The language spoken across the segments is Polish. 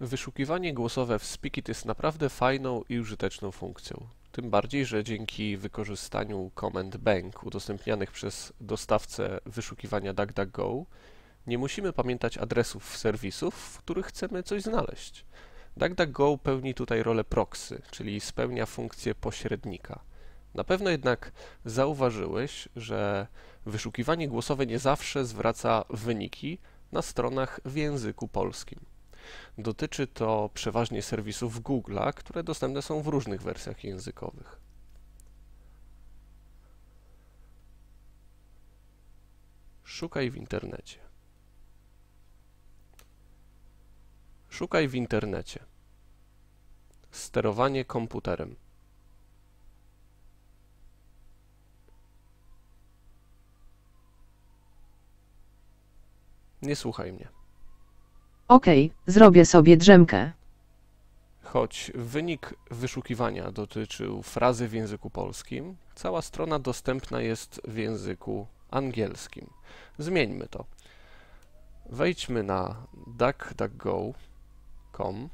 Wyszukiwanie głosowe w Speakit jest naprawdę fajną i użyteczną funkcją. Tym bardziej, że dzięki wykorzystaniu komend bank udostępnianych przez dostawcę wyszukiwania DuckDuckGo nie musimy pamiętać adresów serwisów, w których chcemy coś znaleźć. DuckDuckGo pełni tutaj rolę proxy, czyli spełnia funkcję pośrednika. Na pewno jednak zauważyłeś, że wyszukiwanie głosowe nie zawsze zwraca wyniki na stronach w języku polskim. Dotyczy to przeważnie serwisów Google'a, które dostępne są w różnych wersjach językowych. Szukaj w internecie. Szukaj w internecie. Sterowanie komputerem. Nie słuchaj mnie. Okej, zrobię sobie drzemkę. Choć wynik wyszukiwania dotyczył frazy w języku polskim, cała strona dostępna jest w języku angielskim. Zmieńmy to. Wejdźmy na duckduckgo.com.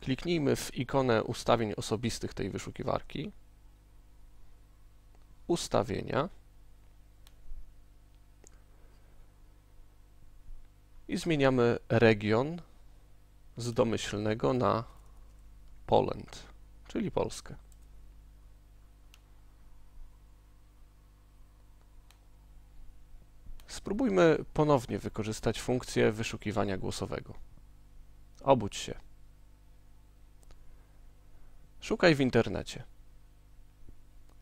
Kliknijmy w ikonę ustawień osobistych tej wyszukiwarki. Ustawienia. I zmieniamy region z domyślnego na Poland, czyli Polskę. Spróbujmy ponownie wykorzystać funkcję wyszukiwania głosowego. Obudź się. Szukaj w internecie.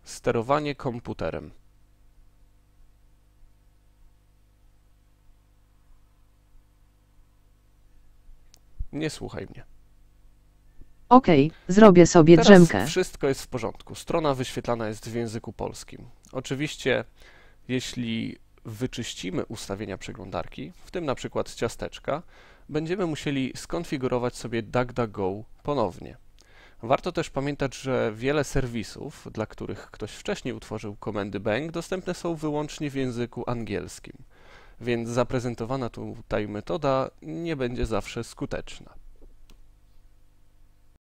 Sterowanie komputerem. Nie słuchaj mnie. Okej, zrobię sobie Teraz drzemkę. wszystko jest w porządku. Strona wyświetlana jest w języku polskim. Oczywiście, jeśli wyczyścimy ustawienia przeglądarki, w tym na przykład ciasteczka, będziemy musieli skonfigurować sobie DuckDuckGo ponownie. Warto też pamiętać, że wiele serwisów, dla których ktoś wcześniej utworzył komendy bank, dostępne są wyłącznie w języku angielskim, więc zaprezentowana tutaj metoda nie będzie zawsze skuteczna.